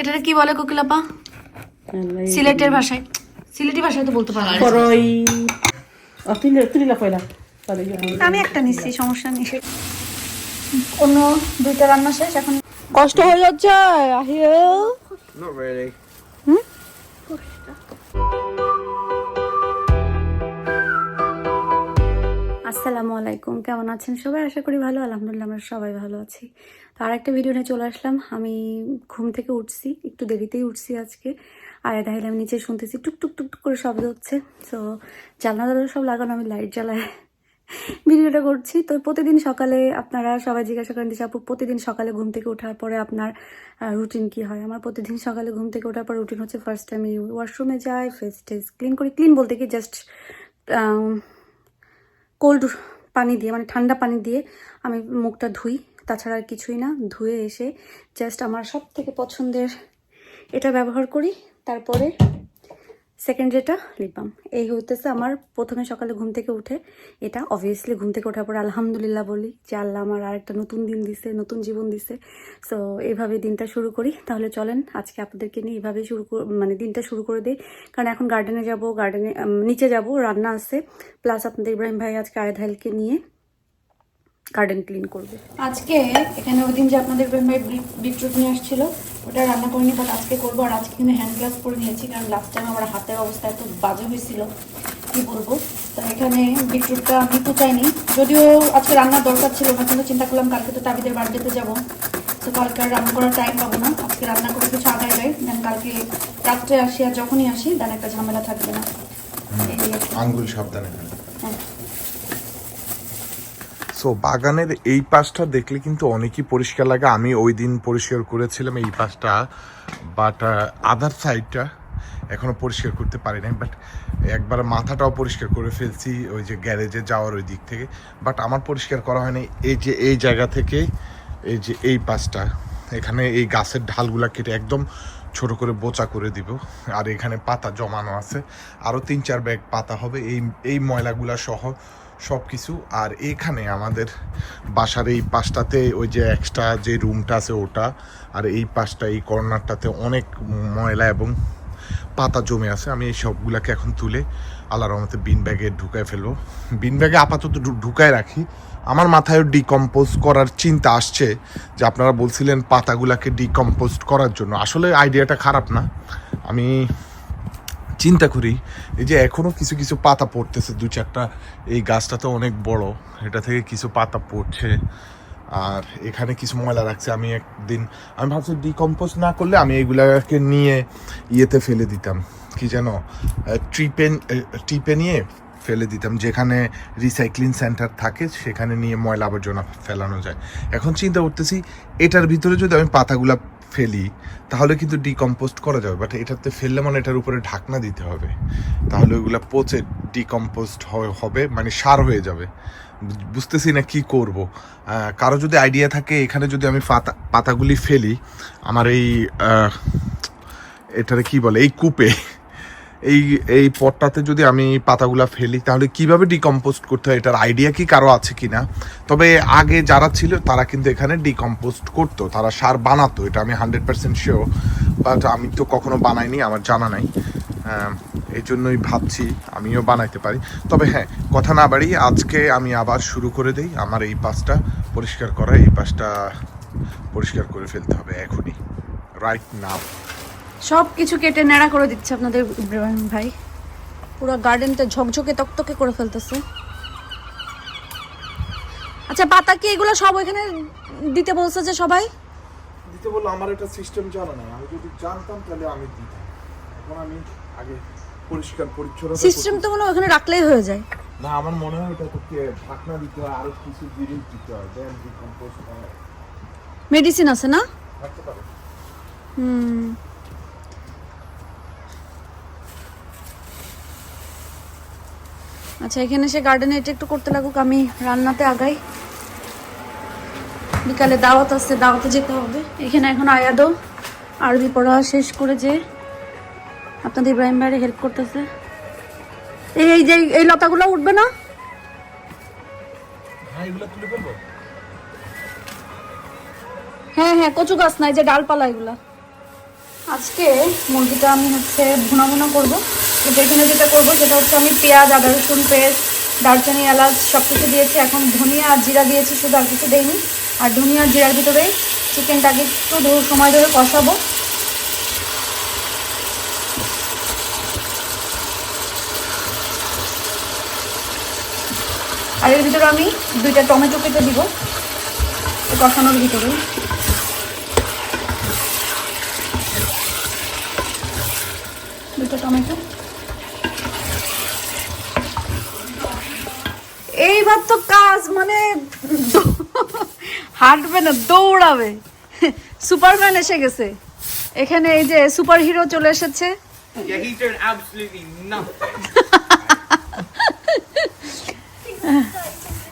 এটাকে কি বলে কোকিলাপা? সিলেটের ভাষায়। সিলেটি ভাষায় তো বলতে পারো। করই আমি একটা নিচ্ছি সমস্যা নেই। অন্য দুইটা রান্না শেষ এখন কষ্ট হয়ে যাচ্ছে আহিও। Not really. আসসালামু আলাইকুম। কেমন আছেন সবাই? আশা করি ভালো আলহামদুলিল্লাহ আমরা সবাই ভালো আছি। আর একটা ভিডিও নিয়ে চলে আসলাম। আমি ঘুম থেকে উঠছি, একটু দেরিতেই উঠছি আজকে। আর তাহলে আমি নিচে শুনতেছি, টুক টুক টুক টুক করে শব্দ হচ্ছে। তো জানলা দরজা সব লাগানো, আমি লাইট জ্বালায় ভিডিওটা করছি। তো প্রতিদিন সকালে আপনারা সবাই জিজ্ঞাসা করেন যে আপু, প্রতিদিন সকালে ঘুম থেকে ওঠার পরে আপনার রুটিন কি হয়? আমার প্রতিদিন সকালে ঘুম থেকে ওঠার পর রুটিন হচ্ছে ফার্স্ট টাইম ওয়াশরুমে যাই ফেস টেস ক্লিন করি। ক্লিন বলতে কি জাস্ট কোল্ড পানি দিয়ে মানে ঠান্ডা পানি দিয়ে আমি মুখটা ধুই। তাছাড়া আর কিছুই না, ধুয়ে এসে জাস্ট আমার সব থেকে পছন্দের এটা ব্যবহার করি। তারপরে সেকেন্ড যেটা লিপ বাম এই হইতেছে আমার প্রথমে সকালে ঘুম থেকে উঠে এটা। অবভিয়াসলি ঘুম থেকে ওঠার পরে আলহামদুলিল্লাহ বলি যে আল্লাহ আমার আর একটা নতুন দিন দিছে, নতুন জীবন দিছে। সো এভাবে দিনটা শুরু করি। তাহলে চলেন, আজকে আপনাদেরকে নিয়ে এইভাবে শুরু মানে দিনটা শুরু করে দিই। কারণ এখন গার্ডেনে যাব গার্ডেনে নিচে যাব, রান্না আছে। প্লাস আপনাদের ইব্রাহিম ভাই আজকে আয়ধাইলকে নিয়ে গার্ডেন ক্লিন করবে। আজকে এখানে ওই দিন যে আপনাদের বিটরুট নিয়ে আসছিল ওটা রান্না করিনি বাট আজকে করব। আর আজকে কিন্তু হ্যান্ড গ্লাভস পরে নিয়েছি কারণ লাস্ট টাইম আমার হাতের অবস্থা এত বাজে হয়েছিল। কি বলব? তো এখানে বিটরুটটা আমি কুচাইনি যদিও আজকে রান্নার দরকার ছিল না কিন্তু চিন্তা করলাম কালকে তো তাবিদের বার্থডেতে যাব। তো কালকে আর রান্না করার টাইম পাবো না। আজকে রান্না করে কিছু আগাই যায় দেন কালকে রাত্রে আসি আর যখনই আসি দেন একটা ঝামেলা থাকবে না। আঙ্গুল সাবধানে সো বাগানের এই পাশটা দেখলে কিন্তু অনেকই পরিষ্কার লাগে। আমি ওই দিন পরিষ্কার করেছিলাম এই পাশটা বাট আদার সাইডটা এখনও পরিষ্কার করতে পারি নাই। বাট একবার মাথাটাও পরিষ্কার করে ফেলছি, ওই যে গ্যারেজে যাওয়ার ওই দিক থেকে। বাট আমার পরিষ্কার করা হয়নি। এই যে, এই জায়গা থেকে, এই যে, এই পাশটা, এখানে এই গাছের ঢালগুলা কেটে একদম ছোট করে বোচা করে দিব। আর এখানে পাতা জমানো আছে। আরও তিন চার ব্যাগ পাতা হবে। এই এই ময়লাগুলা সহ সব কিছু আর এখানে আমাদের বাসার এই পাশটাতে ওই যে এক্সট্রা যে রুমটা আছে ওটা, আর এই পাশটা, এই কর্নারটাতে অনেক ময়লা এবং পাতা জমে আছে। আমি এই সবগুলোকে এখন তুলে আল্লাহর রহমতে বিন ব্যাগে ঢুকায় ফেলব। বিন ব্যাগে আপাতত ঢুকায় রাখি। আমার মাথায় ডিকম্পোজ করার চিন্তা আসছে যে আপনারা বলছিলেন পাতাগুলাকে ডিকম্পোজ করার জন্য। আসলে আইডিয়াটা খারাপ না। আমি চিন্তা করি, এই যে এখনও কিছু কিছু পাতা পড়তেছে, দু চারটা। এই গাছটা তো অনেক বড়, এটা থেকে কিছু পাতা পড়ছে। আর এখানে কিছু ময়লা রাখছে, আমি একদিন, আমি ভাবছি ডিকম্পোজ না করলে আমি এগুলাকে নিয়ে ইয়েতে ফেলে দিতাম। কি যেন ট্রিপে ট্রিপে নিয়ে ফেলে দিতাম। যেখানে রিসাইক্লিং সেন্টার থাকে, সেখানে নিয়ে ময়লা আবর্জনা ফেলানো যায়। এখন চিন্তা করতেছি, এটার ভিতরে যদি আমি পাতাগুলা ফেলি, তাহলে কিন্তু ডিকম্পোস্ট করা যাবে। বাট এটাতে ফেললে মানে এটার উপরে ঢাকনা দিতে হবে। তাহলে ওইগুলো পচে ডিকম্পোস্ট হবে মানে সার হয়ে যাবে। বুঝতেছি না কি করব। কারও যদি আইডিয়া থাকে, এখানে যদি আমি পাতা, পাতাগুলি ফেলি, আমার এই এটারে কি বলে? এই কূপে এই এই পটটাতে যদি আমি পাতাগুলো ফেলি, তাহলে কীভাবে ডিকম্পোস্ট করতে হয়? এটার আইডিয়া কি কারও আছে কিনা? তবে আগে যারা ছিল, তারা কিন্তু এখানে ডিকম্পোস্ট করতো, তারা সার বানাতো, এটা আমি হান্ড্রেড পার্সেন্ট শিওর বাট আমি তো কখনো বানাইনি, আমার জানা নাই। এই জন্যই ভাবছি আমিও বানাইতে পারি। তবে হ্যাঁ কথা না বাড়ি আজকে আমি আবার শুরু করে দেই। আমার এই পাশটা পরিষ্কার করা, এই পাশটা পরিষ্কার করে ফেলতে হবে এখনই রাইট নাও সব কিছু কেটে নেড়া করে দিচ্ছে আপনাদের ইব্রাহিম ভাই। পুরো গার্ডেনটা ঝকঝকে তকতকে করে ফেলতেছে। আচ্ছা পাতা কি এগুলো সব ওইখানে দিতে বলছে যে সবাই? দিতে বলল আমার এটা সিস্টেম জানা নাই। আমি যদি জানতাম তাহলে আমি দিতাম। এখন আমি আগে পরিষ্কার পরিচ্ছন্ন সিস্টেম তো মনে ওখানে রাখলেই হয়ে যায়। না আমার মনে হয় এটা তো ঢাকনা দিতে হয় আরও কিছু জিনিস দিতে হয় দেন ডিকম্পোজ হয়। মেডিসিন আছে না? পারে। হুম। আচ্ছা এখানে সে গার্ডেনে এটা একটু করতে লাগুক আমি রান্নাতে আগাই। বিকালে দাওয়াত আছে দাওয়াতে যেতে হবে। এখানে এখন আয়াদো আরবি পড়া শেষ করে যে আপনাদের ইব্রাহিম ভাইয়ের হেল্প করতেছে। এই এই যে এই লতাগুলো উঠবে না? হ্যাঁ হ্যাঁ হ্যাঁ কচু গাছ নাই যে ডালপালা এগুলা। আজকে মুরগিটা আমি হচ্ছে ভুনা ভুনা করব। কিন্তু এখানে যেটা করব সেটা হচ্ছে আমি পেঁয়াজ, আদা, রসুন, পেস্ট, দারচিনি, এলাচ সব কিছু দিয়েছি। এখন ধনিয়া আর জিরা দিয়েছি, শুধু আর কিছু দেইনি। আর ধনিয়া আর জিরার ভিতরে চিকেনটাকে একটু সময় ধরে কষাবো। আর এর ভিতরে আমি দুইটা টমেটো কেটে দিব কষানোর ভিতরে দুটো টমেটো। এইবার তো কাজ মানে হাঁটবে না দৌড়াবে। সুপারম্যান এসে গেছে। এখানে এই যে সুপার হিরো চলে এসেছে.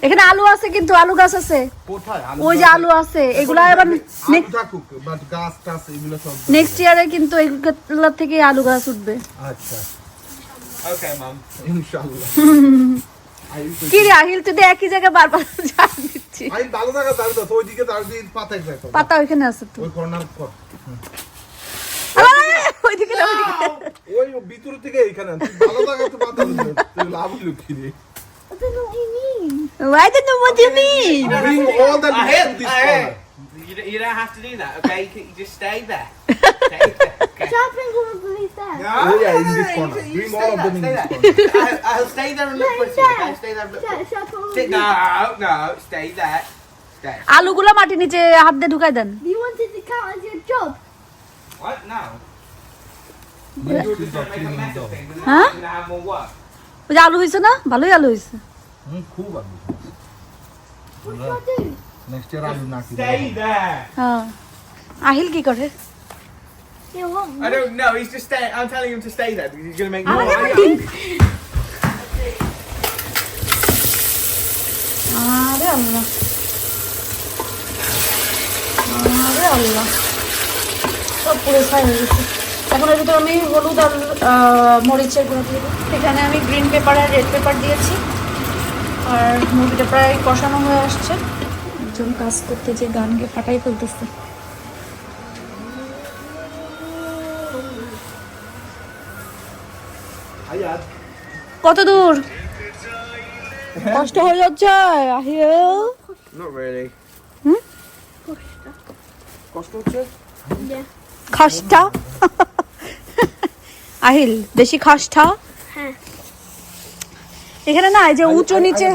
এখানে আলু আছে কিন্তু আলু গাছ আছে। ওই যে আলু আছে এগুলা এবার এগুলো নেক্সট ইয়ারে কিন্তু এগুলোর থেকে আলু গাছ উঠবে। আচ্ছা। Okay, mum. ইনশাআল্লাহ। কি রে আহিল তুই একই জায়গায় বারবার ঝাড় দিচ্ছি আমি ভালো জায়গা দাঁড়িয়ে তো ওইদিকে দাঁড়িয়ে পাতায় দেখো পাতা ওইখানে আছে তো ওই কর্নার কর আরে, ওইদিকে না, ওইদিকে। ওই ভিতর থেকে এইখানে তুই ভালো জায়গা তো পাতা দিতে তুই লাভ লুকি রে Why don't know what you mean? bring all the I leaves hear, to this I hear. corner You, don't- you don't have to do that, okay? You, can, you just stay there. Stay there, okay? Shopping will believe that. oh yeah in this corner you bring stay all of them in this corner I, I'll stay there and look pretty, Dad. okay? Stay there and look will Stay, believe no, no, stay there. আলুগুলা মাটির নিচে হাত দিয়ে ঢুকাই দেন You wanted to count as your job. What? No. You're just gonna make a mess of things and then Huh? you're gonna have more work. ওই যে আলু হয়েছে না ভালোই আলু হয়েছে খুব আলু? নেক্সট ইয়ার আলু না হ্যাঁ আহিল কি করে You want I don't know, he's just staying. I'm telling him to stay there because he's gonna make more. I- ডিম আরে আল্লাহ আরে আল্লাহ সব পুরো ছাই হয়ে গেছে এখন এর ভিতরে আমি হলুদ আর আহ, মরিচের গুঁড়ো দিয়ে। এখানে আমি গ্রিন পেপার আর রেড পেপার দিয়েছি আর মুরগিটা প্রায় কষানো হয়ে আসছে একজন কাজ করতে যে গানকে ফাটাই ফেলতেছে কত দূর? কষ্ট হয়ে যাচ্ছে Ahil Not really. Yeah. খাসটা? Ahil বেশি খাসটা? হ্যাঁ। এখানে না এই যে উঁচু নিচে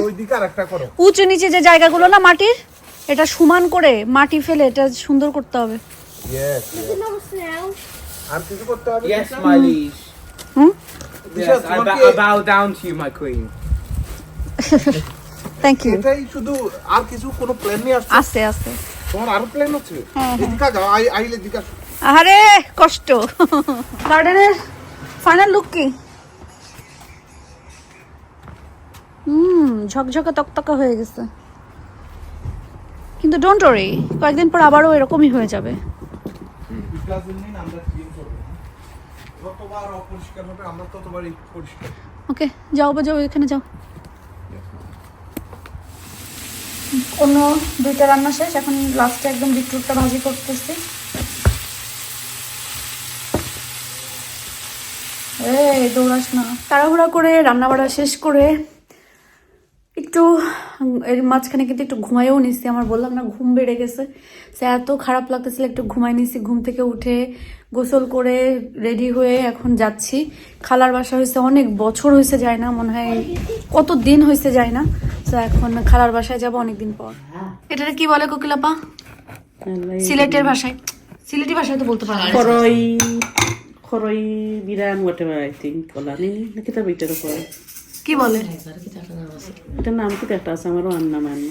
উঁচু নিচে যে জায়গাগুলো না মাটির এটা সমান করে মাটি ফেলে এটা সুন্দর করতে হবে. আর কিছু করতে হবে? Yes, my liege. Hmm? Yes, I, bow- I bow down to you, my queen. Thank you এটাই শুধু আর কিছু কোনো প্ল্যান নেই আসছে? আছে আছে। তোমার আরও প্ল্যান হচ্ছে হ্যাঁ, হ্যাঁ। এদিকে যাও আই আইলে দিকে আসো। আরে কষ্ট। গার্ডেনের ফাইনাল লুক কি? হুম ঝকঝকে তকতকা হয়ে গেছে। কিন্তু ডোন্ট ওরি কয়েকদিন পর আবারও এরকমই হয়ে যাবে। আমরা যতবার অপরিষ্কার হবে আমরা ততবারই পরিষ্কার। ওকে যাও বা যাও এখানে যাও। অন্য দুইটা রান্না শেষ এখন লাস্টে একদম বিটরুটটা ভাজি করতেছি। এই দৌড়াস না। তাড়াহুড়া করে রান্না বাড়া শেষ করে একটু এর মাঝখানে কিন্তু একটু ঘুমাইও নিছি আমার বললাম না ঘুম বেড়ে গেছে। সে এত খারাপ লাগতেছিল একটু ঘুমাই নিছি ঘুম থেকে উঠে গোসল করে রেডি হয়ে এখন যাচ্ছি। খালার বাসা হয়েছে অনেক বছর হয়েছে যায় না মনে হয় কত দিন হয়েছে যায় না। তো এখন খালার বাসায় যাব অনেকদিন পর। এটাকে কি বলে কোকিলাপা? সিলেটের ভাষায়। সিলেটি ভাষায় তো বলতে পারো খরই খরই বিরাং হোয়াটেভার আই থিঙ্ক। কলা নি নাকি তার বিটার উপর। কি বলে? এটার নাম কি একটা আছে? আমারও আন্না মান্য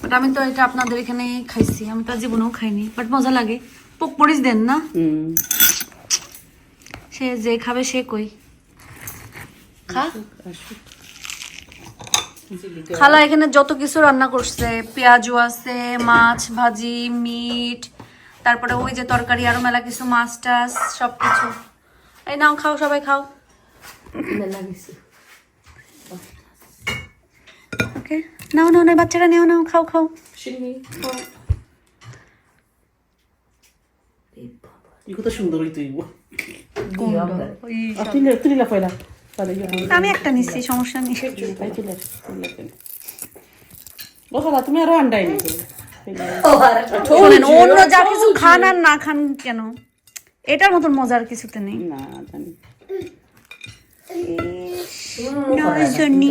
বাট আমি তো এটা আপনাদের এখানে খাইছি। আমি তো জীবনেও খাইনি বাট মজা লাগে। পোক মরিচ দেন না। সে যে খাবে সে কই? খা। খালা এখানে যত কিছু রান্না করছে পেঁয়াজও আছে মাছ ভাজি মিট তারপরে ওই যে তরকারি আরও মেলা কিছু মাছ টাছ সব কিছু এই নাও খাও সবাই খাও। ওকে। নাও নাও না বাচ্চারা নেও নাও খাও খাও। সুন্দর হইতে পয়লা আমি একটা নিচ্ছি সমস্যা নেই। বসালা তুমি আরও আন্ডাই নি অন্য যা কিছু খান আর না খান কেন? এটার মতন মজার কিছুতে নেই। না জানি।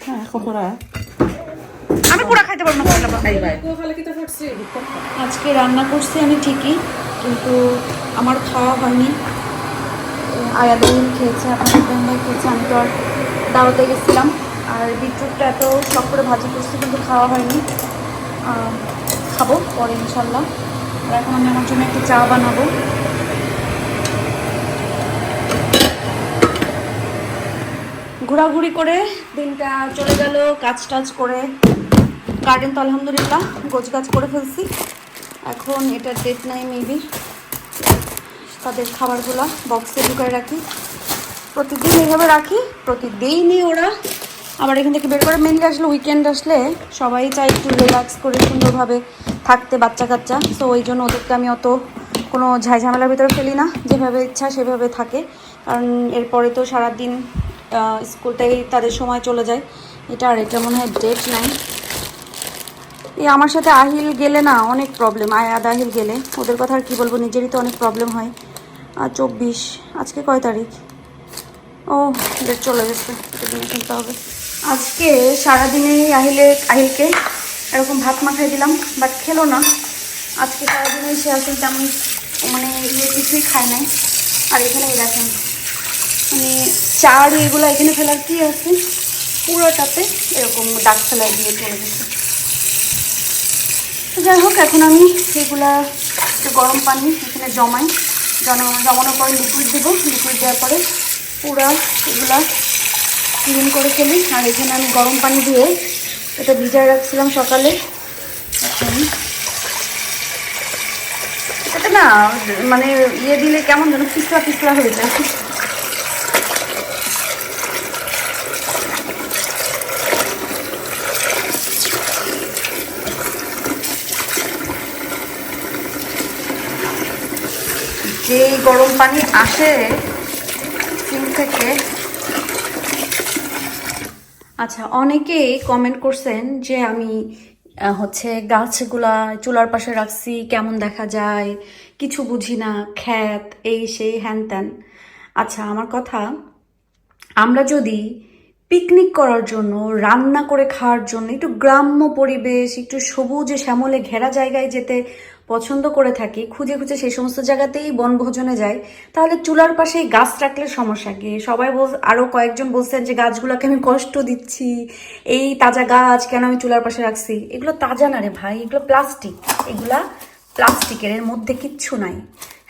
হ্যাঁ? কখরা আমি পুরা খাইতে পারব না। আজকে রান্না করছি আমি ঠিকই কিন্তু আমার খাওয়া হয়নি। আয়াদিন খেয়েছে আপনার ভাই খেয়েছে আমি তো আর দাওয়াতে গেছিলাম। আর বিটরুটটা এত শখ করে ভাজি করছি কিন্তু খাওয়া হয়নি। আহ, খাব পরে ইনশাল্লাহ। আর এখন আমি আমার জন্য একটু চা বানাবো। ঘোরাঘুরি করে দিনটা চলে গেল কাজ টাজ করে গার্ডেন তো আলহামদুলিল্লাহ গোছ গাছ করে ফেলছি। এখন এটার ডেট নাই মেবি তাদের খাবারগুলো বক্সে ঢুকায় রাখি। প্রতিদিন এইভাবে রাখি, প্রতিদিনই ওরা আবার এখান থেকে বের করে। মেনলি আসলে উইকেন্ড আসলে সবাই চায় একটু রিল্যাক্স করে, সুন্দরভাবে থাকতে বাচ্চা কাচ্চা তো ওই জন্য ওদেরকে আমি অত কোনো ঝামেলার ভিতরে ফেলি না। যেভাবে ইচ্ছা সেভাবে থাকে। কারণ এরপরে তো সারাদিন স্কুলটাই তাদের সময় চলে যায়। এটা আর এটা মনে হয় ডেট নাই। এই আমার সাথে আহিল গেলে না অনেক প্রবলেম আয়াদ আহিল গেলে। ওদের কথা আর কী বলব, নিজেরই তো অনেক প্রবলেম হয়। আর চব্বিশ, আজকে কয় তারিখ? ও ডেট চলে গেছে দিনে ফেলতে হবে। আজকে সারাদিনেই আহিলে, আহিলকে এরকম ভাত মাখাই দিলাম বাট খেলো না। আজকে সারাদিনেই সে আসলে তেমন মানে ইয়ে কিছুই খায় নাই। আর এখানে এই দেখেন মানে চার এগুলো এখানে ফেলার কি আছে? পুরোটাতে এরকম দাগ ফেলাই দিয়ে চলে গেছে। যাই হোক, এখন আমি সেগুলা একটু গরম পানি এখানে জমাই। জমা জমানোর পরে লিকুইড দেবো। লিকুইড দেওয়ার পরে পুরা এগুলা ক্লিন করে ফেলি। আর এখানে আমি গরম পানি দিয়ে এটা ভিজায় রাখছিলাম সকালে। এটা না মানে ইয়ে দিলে কেমন যেন পিছলা পিছলা হয়ে যায় যে গরম পানি আসে সিঙ্ক থেকে। আচ্ছা অনেকেই কমেন্ট করছেন যে আমি হচ্ছে গাছগুলা চুলার পাশে রাখছি, কেমন দেখা যায়, কিছু বুঝি না, খ্যাত, এই সেই হ্যান ত্যান। আচ্ছা আমার কথা, আমরা যদি পিকনিক করার জন্য, রান্না করে খাওয়ার জন্য, একটু গ্রাম্য পরিবেশ, একটু সবুজে শ্যামলে ঘেরা জায়গায় যেতে পছন্দ করে থাকি, খুঁজে খুঁজে সেই সমস্ত জায়গাতেই বনভোজনে যাই, তাহলে চুলার পাশে গাছ রাখলে সমস্যা কি? সবাই বল আরও কয়েকজন বলছেন যে গাছগুলোকে আমি কষ্ট দিচ্ছি, এই তাজা গাছ কেন আমি চুলার পাশে রাখছি? এগুলো তাজা না রে ভাই, এগুলো প্লাস্টিক, এগুলা প্লাস্টিকের এর মধ্যে কিচ্ছু নাই।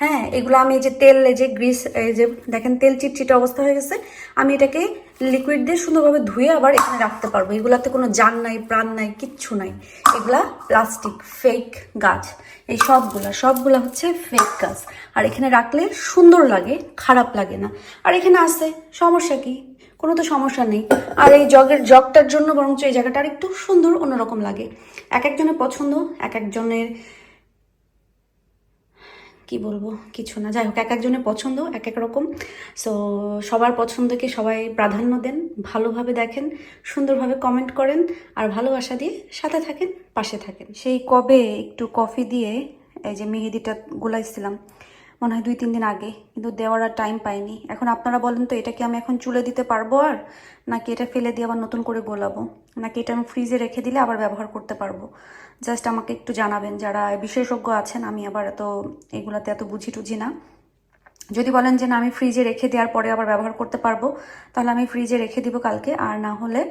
হ্যাঁ এগুলো আমি যে তেল, এই যে গ্রিস, এই যে দেখেন তেল চিটচিটে অবস্থা হয়ে গেছে, আমি এটাকে লিকুইড দিয়ে সুন্দরভাবে ধুয়ে আবার এখানে রাখতে পারব। এগুলাতে কোনো জান নাই, প্রাণ নাই, কিচ্ছু নাই। এগুলা প্লাস্টিক ফেক গাছ। এই সবগুলা সবগুলা হচ্ছে ফেক গাছ। আর এখানে রাখলে সুন্দর লাগে, খারাপ লাগে না। আর এখানে আছে, সমস্যা কি? কোনো তো সমস্যা নেই। আর এই জগের, জগটার জন্য বরঞ্চ এই জায়গাটা আর একটু সুন্দর, অন্যরকম লাগে। এক একজনের পছন্দ, এক একজনের কি বলব? কিছু না। যাই হোক, এক একজনের পছন্দ, এক এক রকম। সো সবার পছন্দকে সবাই প্রাধান্য দেন, ভালোভাবে দেখেন, সুন্দরভাবে কমেন্ট করেন, আর ভালোবাসা দিয়ে সাথে থাকেন, পাশে থাকেন। সেই কবে একটু কফি দিয়ে, এই যে মেহেদিটা গোলাইছিলাম মনে হয় দুই, তিন দিন আগে, কিন্তু দেওয়ার আর টাইম পাইনি। এখন আপনারা বলেন তো, এটা কি আমি এখন চুলে দিতে পারব আর? নাকি এটা ফেলে দিয়ে আবার নতুন করে গোলাবো? নাকি এটা আমি ফ্রিজে রেখে দিলে আবার ব্যবহার করতে পারব? জাস্ট আমাকে একটু জানাবেন, যারা বিশেষজ্ঞ আছেন, আমি আবার এত এগুলাতে এত বুঝি টুঝি না। যদি বলেন যে না, আমি ফ্রিজে রেখে দেওয়ার পরে আবার ব্যবহার করতে পারব, তাহলে আমি ফ্রিজে রেখে দিব কালকে। আর না হলে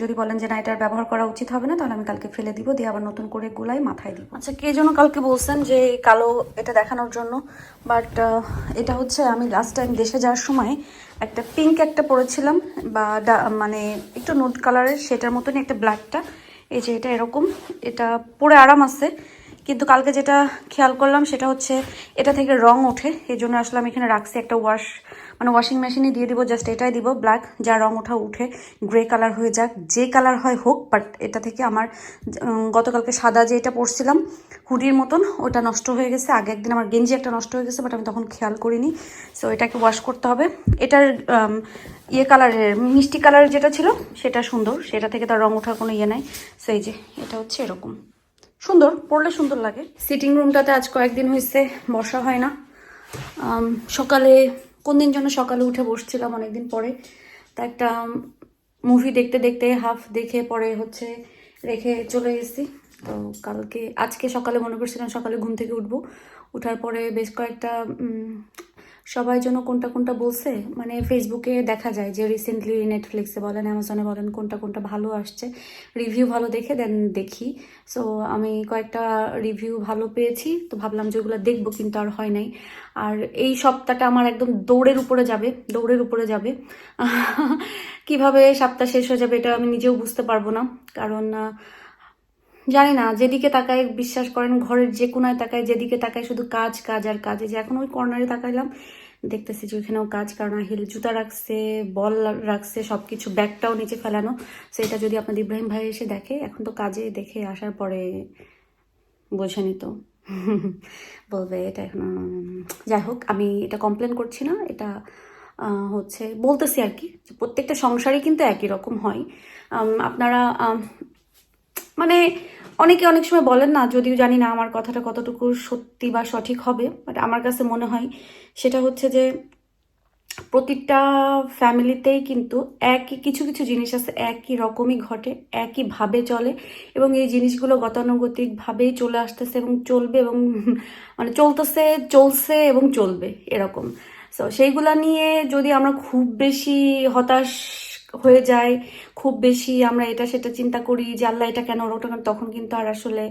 যদি বলেন যে না এটার ব্যবহার করা উচিত হবে না, তাহলে আমি কালকে ফেলে দিব, দিয়ে আবার নতুন করে গুলাই মাথায় দিব। আচ্ছা কে যেন কালকে বলছেন যে কালো এটা দেখানোর জন্য বাট এটা হচ্ছে আমি লাস্ট টাইম দেশে যাওয়ার সময় একটা পিঙ্ক একটা পরেছিলাম, বা মানে একটু নোট কালারের সেটার মতনই একটা ব্ল্যাকটা এই যে এটা এরকম, এটা পরে আরাম আছে। কিন্তু কালকে যেটা খেয়াল করলাম সেটা হচ্ছে এটা থেকে রং ওঠে। এই জন্য আসলে আমি এখানে রাখছি একটা ওয়াশ মানে ওয়াশিং মেশিনে দিয়ে দিব জাস্ট এটাই দিব ব্ল্যাক যা রং ওঠা উঠে গ্রে কালার হয়ে যাক, যে কালার হয় হোক বাট এটা থেকে আমার গতকালকে সাদা যে এটা পরছিলাম, হুডির মতন, ওটা নষ্ট হয়ে গেছে। আগে একদিন আমার গেঞ্জি একটা নষ্ট হয়ে গেছে বাট আমি তখন খেয়াল করিনি। সো এটাকে ওয়াশ করতে হবে। এটার ইয়ে কালারের মিষ্টি কালারের যেটা ছিল, সেটা সুন্দর। সেটা থেকে তার রং ওঠার কোনো ইয়ে নাই। সো এই যে, এটা হচ্ছে এরকম। সুন্দর, পড়লে সুন্দর লাগে। সিটিং রুমটাতে আজ কয়েকদিন হয়েছে বসা হয় না। সকালে, কোন দিন জন্য সকালে উঠে বসছিলাম অনেকদিন পরে। তা একটা মুভি দেখতে দেখতে হাফ দেখে পরে হচ্ছে রেখে চলে এসেছি তো কালকে, আজকে সকালে মনে করছিলাম সকালে ঘুম থেকে উঠবো। উঠার পরে বেশ কয়েকটা সবাই জন্য কোনটা কোনটা বলছে মানে ফেসবুকে দেখা যায় যে রিসেন্টলি নেটফ্লিক্সে বলেন অ্যামাজনে বলেন, কোনটা কোনটা ভালো আসছে। রিভিউ ভালো দেখে দেন দেখি। সো আমি কয়েকটা রিভিউ ভালো পেয়েছি, তো ভাবলাম যে ওগুলো দেখব, কিন্তু আর হয় নাই। আর এই সপ্তাহটা আমার একদম দৌড়ের উপরে যাবে, দৌড়ের উপরে যাবে। কীভাবে সপ্তাহ শেষ হয়ে যাবে এটা আমি নিজেও বুঝতে পারব না, কারণ জানি না, যেদিকে তাকায় বিশ্বাস করেন ঘরের যে কোনায় তাকায়, যেদিকে তাকায় শুধু কাজ কাজ আর কাজ। যে এখন ওই কর্নারে তাকাইলাম, দেখতেছি যে ওইখানেও কাজ, কারণ হিল জুতা রাখছে, বল রাখছে সব কিছু ব্যাগটাও নিচে ফেলানো। সেটা যদি আপনাদের ইব্রাহিম ভাই এসে দেখে, এখন তো কাজে দেখে আসার পরে বোঝেনি তো বলবে, এটা এখন, যাই হোক, আমি এটা কমপ্লেন করছি না, এটা হচ্ছে, বলতেছি আর কি। প্রত্যেকটা সংসারই কিন্তু একই রকম হয়। আপনারা মানে অনেকে অনেক সময় বলেন না, যদিও জানি না আমার কথাটা কতটুকু সত্যি বা সঠিক হবে বাট আমার কাছে মনে হয় সেটা হচ্ছে যে প্রতিটা ফ্যামিলিতেই কিন্তু একই, কিছু কিছু জিনিস আছে একই রকমই ঘটে একইভাবে চলে এবং এই জিনিসগুলো গতানুগতিকভাবেই চলে আসতেছে এবং চলবে এবং মানে চলতেছে, চলছে এবং চলবে এরকম। সো সেইগুলা নিয়ে যদি আমরা খুব বেশি হতাশ হয়ে যায়। খুব বেশি আমরা এটা সেটা চিন্তা করি যে আল্লাহ এটা কেন ওটা কেন তখন কিন্তু আর আসলে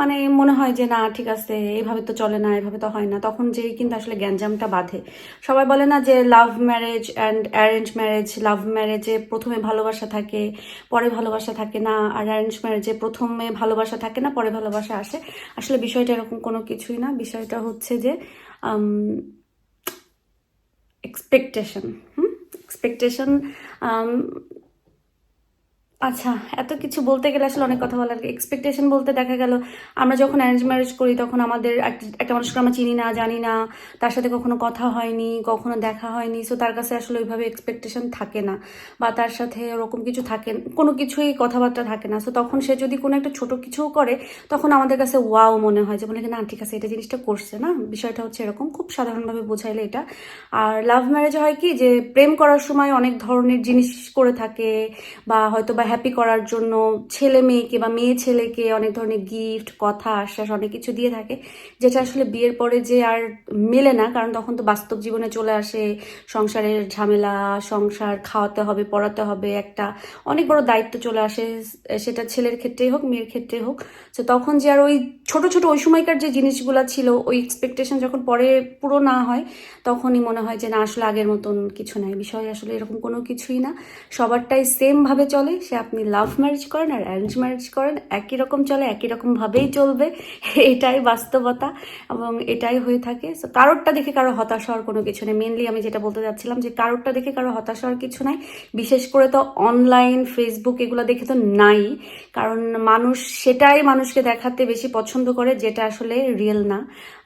মানে মনে হয় যে না, ঠিক আছে, এভাবে তো চলে না, এভাবে তো হয় না। তখন যেই কিন্তু আসলে গ্যাঞ্জামটা বাঁধে। সবাই বলে না যে love marriage and arrange marriage love ম্যারেজে প্রথমে ভালোবাসা থাকে, পরে ভালোবাসা থাকে না, আর অ্যারেঞ্জ ম্যারেজে প্রথমে ভালোবাসা থাকে না, পরে ভালোবাসা আসে। আসলে বিষয়টা এরকম কোনো কিছুই না। বিষয়টা হচ্ছে যে এক্সপেকটেশন হুম? এক্সপেকটেশন আচ্ছা এত কিছু বলতে গেলে আসলে অনেক কথা বলার এক্সপেকটেশন বলতে দেখা গেল, আমরা যখন অ্যারেঞ্জ ম্যারেজ করি তখন আমাদের একটা মানুষকে আমরা চিনি না, জানি না, তার সাথে কখনো কথা হয়নি, কখনো দেখা হয়নি সো তার কাছে আসলে ওইভাবে এক্সপেকটেশন থাকে না, বা তার সাথে ওরকম কিছু থাকে, কোনো কিছুই কথাবার্তা থাকে না সো তখন সে যদি কোনো একটা ছোট কিছুও করে, তখন আমাদের কাছে ওয়াও মনে হয়, যে বলে না, ঠিক আছে, এটা জিনিসটা করছে না, বিষয়টা হচ্ছে এরকম, খুব সাধারণভাবে বোঝাইলে এটা। আর লাভ ম্যারেজ হয় কি, যে প্রেম করার সময় অনেক ধরনের জিনিস করে থাকে, বা হয়তো বা হ্যাপি করার জন্য ছেলে মেয়েকে বা মেয়ে ছেলেকে অনেক ধরনের গিফট কথা, আশ্বাস, অনেক কিছু দিয়ে থাকে, যেটা আসলে বিয়ের পরে যে আর মেলে না, কারণ তখন তো বাস্তব জীবনে চলে আসে। সংসারের ঝামেলা, সংসার খাওয়াতে হবে, পড়াতে হবে, একটা অনেক বড় দায়িত্ব চলে আসে। সেটা ছেলের ক্ষেত্রেই হোক, মেয়ের ক্ষেত্রে হোক। তো তখন যে আর ওই ছোট ছোট ওই সময়কার যে জিনিসগুলো ছিল, ওই এক্সপেকটেশন যখন পরে পুরো না হয়, তখনই মনে হয় যে না, আসলে আগের মতন কিছু নাই। বিষয় আসলে এরকম কোনো কিছুই না। সবারটাই সেমভাবে চলে, সে আপনি লাভ ম্যারেজ করেন আর অ্যারেঞ্জ ম্যারেজ করেন, একই রকম চলে, একই রকম ভাবেই চলবে। এটাই বাস্তবতা এবং এটাই হয়ে থাকে। সো কারোরটা দেখে কারও হতাশ হওয়ার কোনো কিছু নেই। মেনলি আমি যেটা বলতে যাচ্ছিলাম যে, কারোরটা দেখে কারও হতাশ হওয়ার কিছু নাই। বিশেষ করে তো অনলাইন ফেসবুক এগুলো দেখে তো নাই। কারণ মানুষ সেটাই মানুষকে দেখাতে বেশি পছন্দ করে, যেটা আসলে রিয়েল না।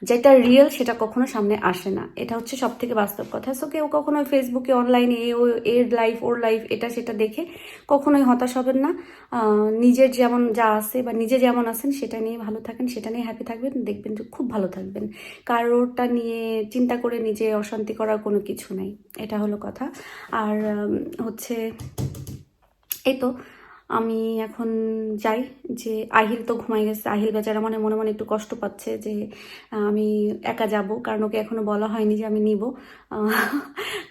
যেটা রিয়েল সেটা কখনো সামনে আসে না। এটা হচ্ছে সব থেকে বাস্তব কথা। সো কেউ কখনো ফেসবুকে অনলাইনে এ ও এর লাইফ ওর লাইফ এটা, সেটা দেখে কখনোই হতাশ হবেন না। নিজের যেমন যা আছে বা নিজে যেমন আছেন সেটা নিয়ে ভালো থাকেন, সেটা নিয়ে হ্যাপি থাকবেন, দেখবেন যে খুব ভালো থাকবেন। কারোরটা নিয়ে চিন্তা করে নিজে অশান্তি করার কোনো কিছু নাই, এটা হলো কথা। আর হচ্ছে এই তো আমি এখন যাই যে আহিল তো ঘুমাই গেছে। আহিল বেচারা মনে মনে মনে একটু কষ্ট পাচ্ছে যে আমি একা যাব, কারণ ওকে এখনও বলা হয়নি যে আমি নিব।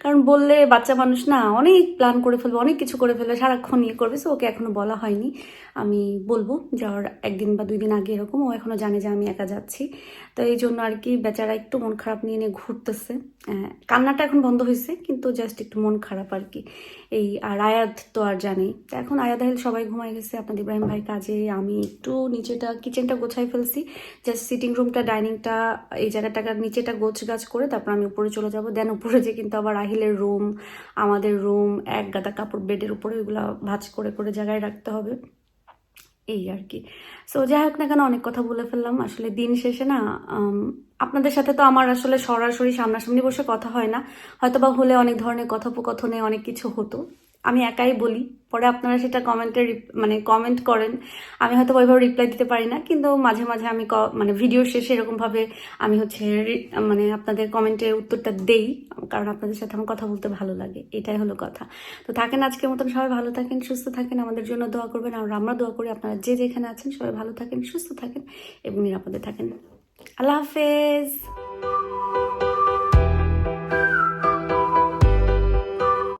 কারণ বললে বাচ্চা মানুষ না অনেক প্ল্যান করে ফেলবে, অনেক কিছু করে ফেলবে, সারাক্ষণ ইয়ে করবে সো ওকে এখনও বলা হয়নি। আমি বলব যাওয়ার একদিন বা দুই দিন আগে এরকম, ও এখনও জানে যে আমি একা যাচ্ছি। তো এই জন্য আর কি বেচারা একটু মন খারাপ নিয়ে নিয়ে ঘুরতেছে। কান্নাটা এখন বন্ধ হয়েছে, কিন্তু জাস্ট একটু মন খারাপ আর কি। এই আর আয়াত তো আর জানেই তো এখন আয়াত আহিল সবাই ঘুমাই গেছে, আপনাদের ইব্রাহিম ভাই কাজে, আমি একটু নিচেটা কিচেনটা গোছাই ফেলছি। জাস্ট সিটিং রুমটা ডাইনিংটা এই জায়গাটাকে নিচেটা গোছ গাছ করে তারপর আমি উপরে চলে যাব দেন উপরে যে কিন্তু আবার আহিলের রুম, আমাদের রুম, এক গাদা কাপড় বেডের উপরে ওইগুলো ভাজ করে করে জায়গায় রাখতে হবে। এই আর কি। সো যাই হোক না কেন অনেক কথা বলে ফেললাম। আসলে দিন শেষে না আপনাদের সাথে তো আমার আসলে সরাসরি সামনাসামনি বসে কথা হয় না। হয়তো বা হলে অনেক ধরনের কথোপকথনে অনেক কিছু হতো। আমি একাই বলি। পরে আপনারা সেটা কমেন্টে মানে কমেন্ট করেন। আমি হয়তো ওইভাবে রিপ্লাই দিতে পারি না, কিন্তু মাঝে মাঝে আমি মানে ভিডিও শেষে এরকমভাবে আমি হচ্ছে মানে আপনাদের কমেন্টের উত্তরটা দেই, কারণ আপনাদের সাথে আমার কথা বলতে ভালো লাগে। এটাই হলো কথা। তো থাকেন আজকের মতন, সবাই ভালো থাকেন, সুস্থ থাকেন, আমাদের জন্য দোয়া করবেন। আর আমরা দোয়া করি আপনারা যে যেখানে আছেন, সবাই ভালো থাকেন, সুস্থ থাকেন এবং নিরাপদে থাকেন। আল্লাহ হাফেজ।